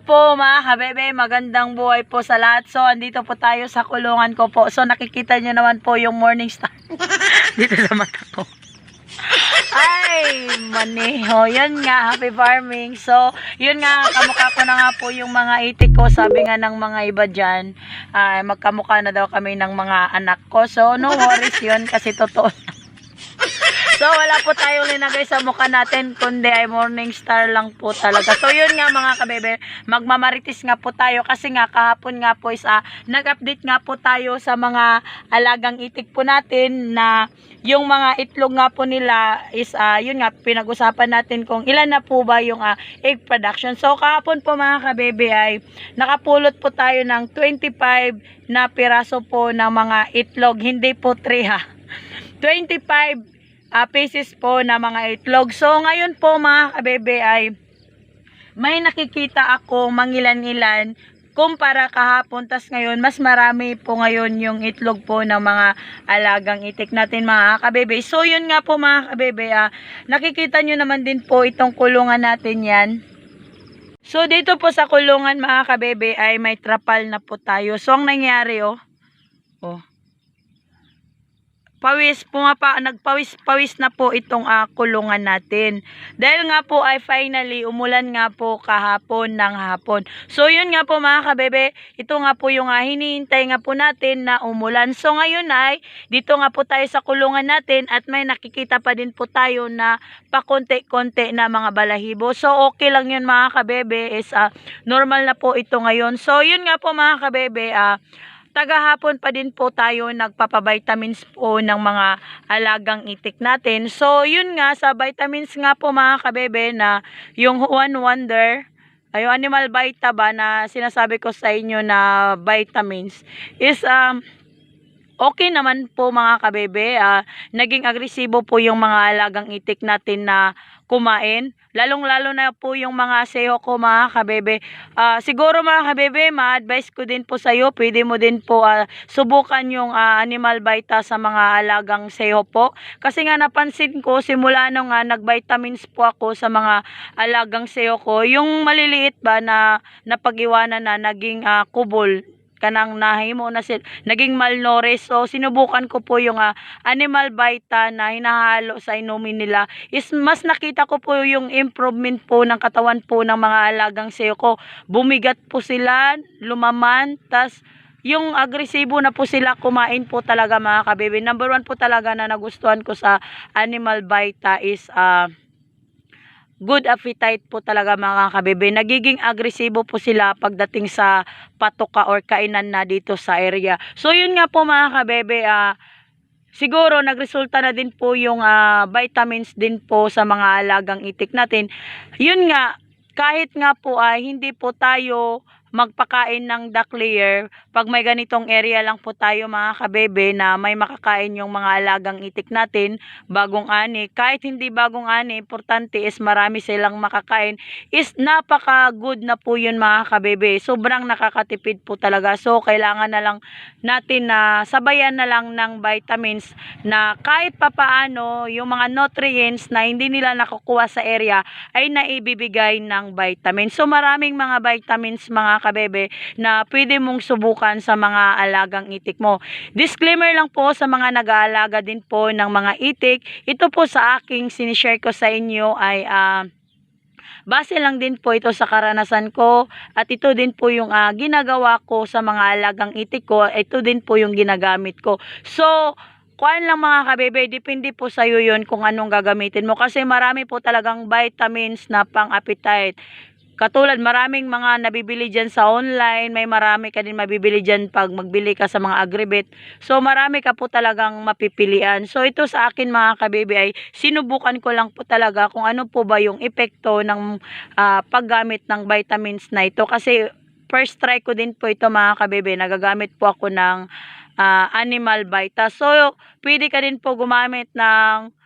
po mga kabebe, magandang buhay po sa lahat. So, andito po tayo sa kulungan ko po. So, nakikita nyo naman po yung morning star dito sa mata ko. Ay, maneho. Yun nga, happy farming. So, yun nga, kamukha ko na nga po yung mga itik ko. Sabi nga ng mga iba dyan, ay, magkamukha na daw kami ng mga anak ko. So, no worries yun kasi totoo So, wala po tayong linagay sa mukha natin, kundi ay morning star lang po talaga. So, yun nga mga kabebe, magmamaritis nga po tayo kasi nga kahapon nga po is ah, nag-update nga po tayo sa mga alagang itik po natin na yung mga itlog nga po nila is, ah, yun nga, pinag-usapan natin kung ilan na po ba yung ah, egg production. So, kahapon po mga kabebe ay nakapulot po tayo ng 25 na piraso po ng mga itlog, hindi po 3 ha. 25 ah, pieces po na mga itlog. So, ngayon po mga kabebe ay may nakikita ako mangilan-ilan kumpara kahapon. Tas ngayon, mas marami po ngayon yung itlog po ng mga alagang itik natin mga kabebe. So, yun nga po mga kabebe. Ah, nakikita nyo naman din po itong kulungan natin yan. So, dito po sa kulungan mga kabebe ay may trapal na po tayo. So, ang nangyari oh. Oh pawis, pumapa, nagpawis-pawis na po itong ah, kulungan natin. Dahil nga po ay finally umulan nga po kahapon ng hapon. So yun nga po mga kabebe, ito nga po yung ah, hinihintay nga po natin na umulan. So ngayon ay dito nga po tayo sa kulungan natin at may nakikita pa din po tayo na pakonti-konti na mga balahibo. So okay lang yun mga kabebe is ah, normal na po ito ngayon. So yun nga po mga kabebe, ah, tagahapon pa din po tayo nagpapavitamins po ng mga alagang itik natin. So, yun nga, sa vitamins nga po mga kabebe na yung One Wonder, ay yung Animal Vita ba na sinasabi ko sa inyo na vitamins is um, okay naman po mga kabebe. Ah, naging agresibo po yung mga alagang itik natin na kumain. Lalong-lalo na po yung mga seho ko mga kabebe. Ah, siguro mga kabebe, ma-advise ko din po sa iyo, pwede mo din po ah, subukan yung ah, animal vita sa mga alagang seho po. Kasi nga napansin ko, simula nung nga nag-vitamins po ako sa mga alagang seho ko, yung maliliit ba na napag-iwanan na naging ah, kubol, kanang nahimo na sila naging malnourished so sinubukan ko po yung ah, animal vita na hinahalo sa inumin nila. Is mas nakita ko po yung improvement po ng katawan po ng mga alagang sayo ko. Bumigat po sila lumaman tas yung agresibo na po sila kumain po talaga mga kabebe number one po talaga na nagustuhan ko sa animal vita is ah good appetite po talaga mga kabebe. Nagiging agresibo po sila pagdating sa patoka or kainan na dito sa area. So yun nga po mga kabebe, ah, siguro nagresulta na din po yung ah, vitamins din po sa mga alagang itik natin. Yun nga, kahit nga po ay hindi po tayo magpakain ng duck layer, pag may ganitong area lang po tayo mga kabebe na may makakain yung mga alagang itik natin, bagong ani, kahit hindi bagong ani, importante is marami silang makakain, is napaka good na po yun mga kabebe. Sobrang nakakatipid po talaga. So, kailangan na lang natin na sabayan na lang ng vitamins na kahit papaano yung mga nutrients na hindi nila nakukuha sa area ay naibibigay ng vitamins. So, maraming mga vitamins mga kabebe na pwede mong subukan sa mga alagang itik mo. Disclaimer lang po sa mga nag-aalaga din po ng mga itik. Ito po sa aking sinishare ko sa inyo ay ah, base lang din po ito sa karanasan ko at ito din po yung ah, ginagawa ko sa mga alagang itik ko. Ito din po yung ginagamit ko. So, kuan lang mga kabebe, depende po sa iyo yun kung anong gagamitin mo. Kasi marami po talagang vitamins na pang-appetite. Katulad, maraming mga nabibili dyan sa online, may marami ka din mabibili dyan pag magbili ka sa mga agribit. So, marami ka po talagang mapipilian. So, ito sa akin mga kabebe ay sinubukan ko lang po talaga kung ano po ba yung epekto ng ah, paggamit ng vitamins na ito. Kasi, first try ko din po ito mga kabebe. Nagagamit po ako ng ah, animal vita. So, pwede ka din po gumamit ng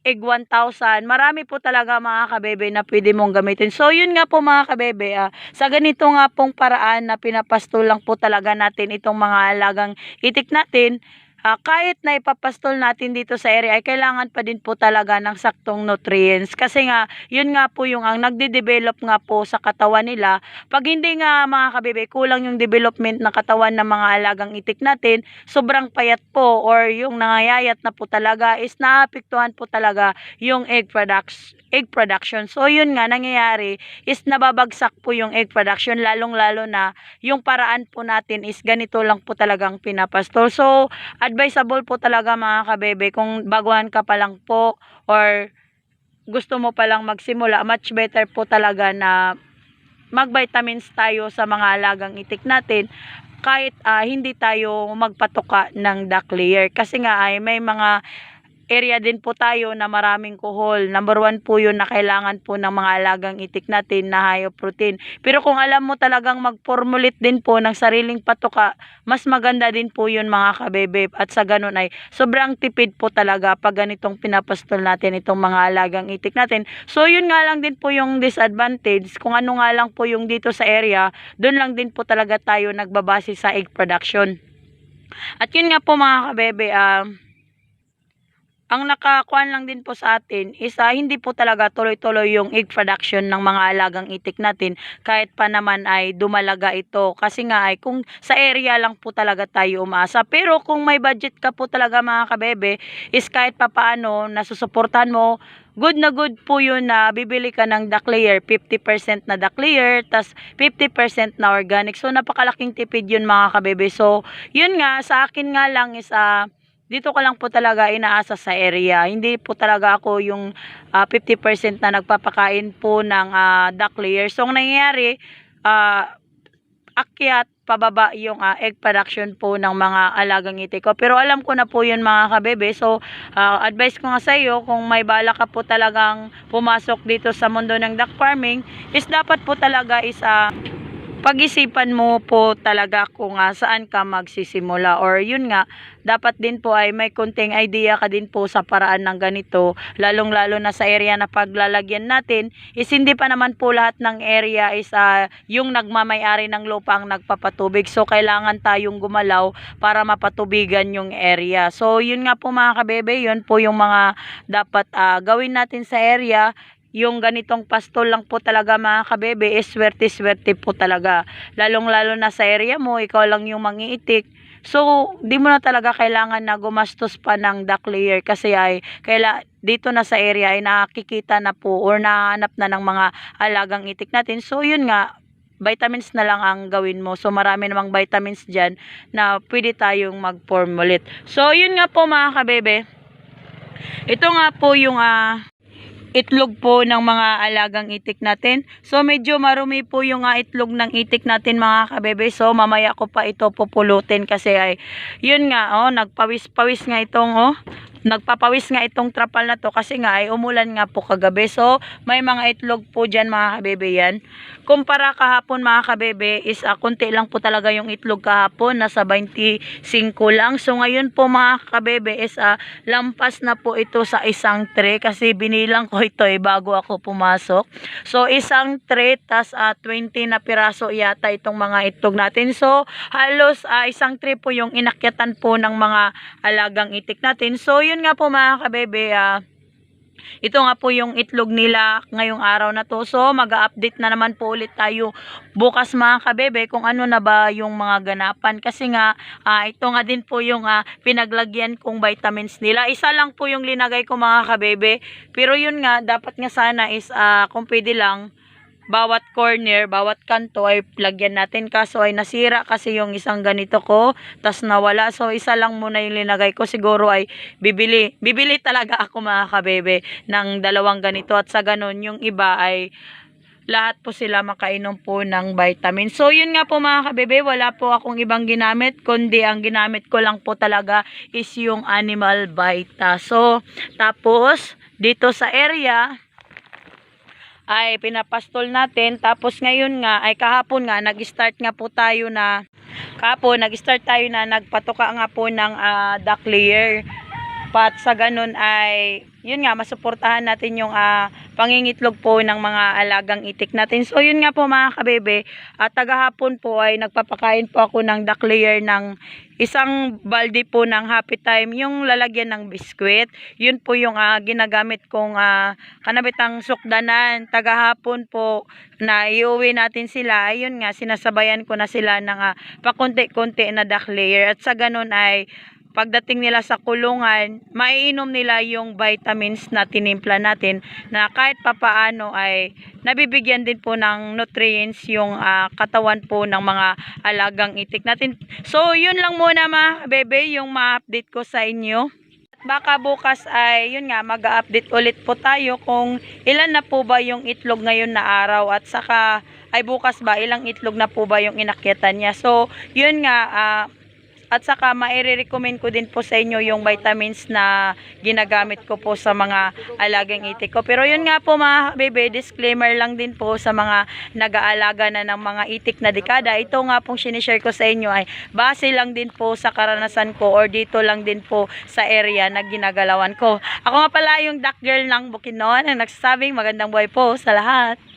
egg 1,000. Marami po talaga mga kabebe na pwede mong gamitin. So, yun nga po mga kabebe, ah, sa ganito nga pong paraan na pinapasto lang po talaga natin itong mga alagang itik natin, ah, kahit na ipapastol natin dito sa area ay kailangan pa din po talaga ng saktong nutrients kasi nga yun nga po yung ang nagde-develop nga po sa katawan nila pag hindi nga mga kabebe kulang yung development ng katawan ng mga alagang itik natin sobrang payat po or yung nangayayat na po talaga is naapektuhan po talaga yung egg products egg production. So yun nga nangyayari is nababagsak po yung egg production lalong lalo na yung paraan po natin is ganito lang po talagang pinapastol. So advisable po talaga mga kabebe kung baguhan ka pa lang po or gusto mo pa lang magsimula, much better po talaga na mag-vitamins tayo sa mga alagang itik natin kahit ah, hindi tayo magpatuka ng duck layer. Kasi nga ay may mga area din po tayo na maraming kuhol. Number one po yun na kailangan po ng mga alagang itik natin na high protein. Pero kung alam mo talagang mag-formulate din po ng sariling patuka, mas maganda din po yun mga kabebe. At sa ganun ay sobrang tipid po talaga pag ganitong pinapastol natin itong mga alagang itik natin. So yun nga lang din po yung disadvantage. Kung ano nga lang po yung dito sa area, doon lang din po talaga tayo nagbabase sa egg production. At yun nga po mga kabebe, ah, ang nakakuan lang din po sa atin is ah, hindi po talaga tuloy-tuloy yung egg production ng mga alagang itik natin. Kahit pa naman ay dumalaga ito. Kasi nga ay kung sa area lang po talaga tayo umasa. Pero kung may budget ka po talaga mga kabebe is kahit pa paano nasusuportahan mo good na good po yun na bibili ka ng duck layer. 50% na duck layer tas 50% na organic. So napakalaking tipid yun mga kabebe. So yun nga sa akin nga lang is ah dito ko lang po talaga inaasa sa area. Hindi po talaga ako yung ah, 50% na nagpapakain po ng ah, duck layer. So, ang nangyayari, ah, akyat pababa yung ah, egg production po ng mga alagang itik ko. Pero alam ko na po yun mga kabebe. So, ah, advice ko nga sa iyo, kung may bala ka po talagang pumasok dito sa mundo ng duck farming, is dapat po talaga is ah, pag-isipan mo po talaga kung ah, saan ka magsisimula or yun nga dapat din po ay may konting idea ka din po sa paraan ng ganito lalong lalo na sa area na paglalagyan natin. Is hindi pa naman po lahat ng area is ah, yung nagmamayari ng lupa ang nagpapatubig. So kailangan tayong gumalaw para mapatubigan yung area. So yun nga po mga kabebe yun po yung mga dapat ah, gawin natin sa area yung ganitong pastol lang po talaga mga kabebe is swerte-swerte po talaga. Lalong-lalo na sa area mo, ikaw lang yung mangiitik. So, di mo na talaga kailangan na gumastos pa ng duck layer kasi ay kaila, dito na sa area ay nakikita na po or nahanap na ng mga alagang itik natin. So, yun nga, vitamins na lang ang gawin mo. So, marami namang vitamins dyan na pwede tayong mag-formulate. So, yun nga po mga kabebe. Ito nga po yung ah, itlog po ng mga alagang itik natin. So medyo marumi po yung ah, itlog ng itik natin mga kabebe. So mamaya ko pa ito pupulutin kasi ay yun nga oh nagpawis-pawis nga itong oh nagpapawis nga itong trapal na to kasi nga ay umulan nga po kagabi. So, may mga itlog po dyan mga kabebe yan. Kumpara kahapon mga kabebe is uh, konti lang po talaga yung itlog kahapon. Nasa 25 lang. So, ngayon po mga kabebe is uh, lampas na po ito sa isang tray kasi binilang ko ito eh bago ako pumasok. So, isang tray tas uh, 20 na piraso yata itong mga itlog natin. So, halos uh, isang tray po yung inakyatan po ng mga alagang itik natin. So, yun nga po mga kabebe, ah, ito nga po yung itlog nila ngayong araw na to. So, mag-update na naman po ulit tayo bukas mga kabebe kung ano na ba yung mga ganapan. Kasi nga, ah, ito nga din po yung ah, pinaglagyan kong vitamins nila. Isa lang po yung linagay ko mga kabebe. Pero yun nga, dapat nga sana is ah, kung pwede lang, bawat corner, bawat kanto ay lagyan natin. Kaso ay nasira kasi yung isang ganito ko, tas nawala. So, isa lang muna yung linagay ko. Siguro ay bibili. Bibili talaga ako mga kabebe ng dalawang ganito. At sa ganun, yung iba ay lahat po sila makainom po ng vitamin. So, yun nga po mga kabebe, wala po akong ibang ginamit, kundi ang ginamit ko lang po talaga is yung animal vita. So, tapos, dito sa area, ay pinapastol natin. Tapos ngayon nga, ay kahapon nga, nag-start nga po tayo na, kahapon, nag-start tayo na nagpatuka nga po ng ah, duck layer. Pat sa ganun ay, yun nga, masuportahan natin yung ah, pangingitlog po ng mga alagang itik natin. So, yun nga po mga kabebe, at tagahapon po ay nagpapakain po ako ng duck layer ng isang balde po ng happy time, yung lalagyan ng biskwit. Yun po yung ah, ginagamit kong ah, kanabitang sukdanan. Tagahapon po na iuwi natin sila, ayun nga, sinasabayan ko na sila ng ah, pakunti-kunti na duck layer. At sa ganun ay, pagdating nila sa kulungan, maiinom nila yung vitamins na tinimpla natin na kahit papaano ay nabibigyan din po ng nutrients yung ah, katawan po ng mga alagang itik natin. So, yun lang muna mga bebe, yung ma-update ko sa inyo. Baka bukas ay, yun nga, mag-update ulit po tayo kung ilan na po ba yung itlog ngayon na araw at saka ay bukas ba, ilang itlog na po ba yung inakyatan niya. So, yun nga, ah, at saka maire-recommend ko din po sa inyo yung vitamins na ginagamit ko po sa mga alagang itik ko. Pero yun nga po mga bebe, disclaimer lang din po sa mga nag-aalaga na ng mga itik na dekada. Ito nga pong sinishare ko sa inyo ay base lang din po sa karanasan ko or dito lang din po sa area na ginagalawan ko. Ako nga pala yung duck girl ng Bukidnon na nagsasabing magandang buhay po sa lahat.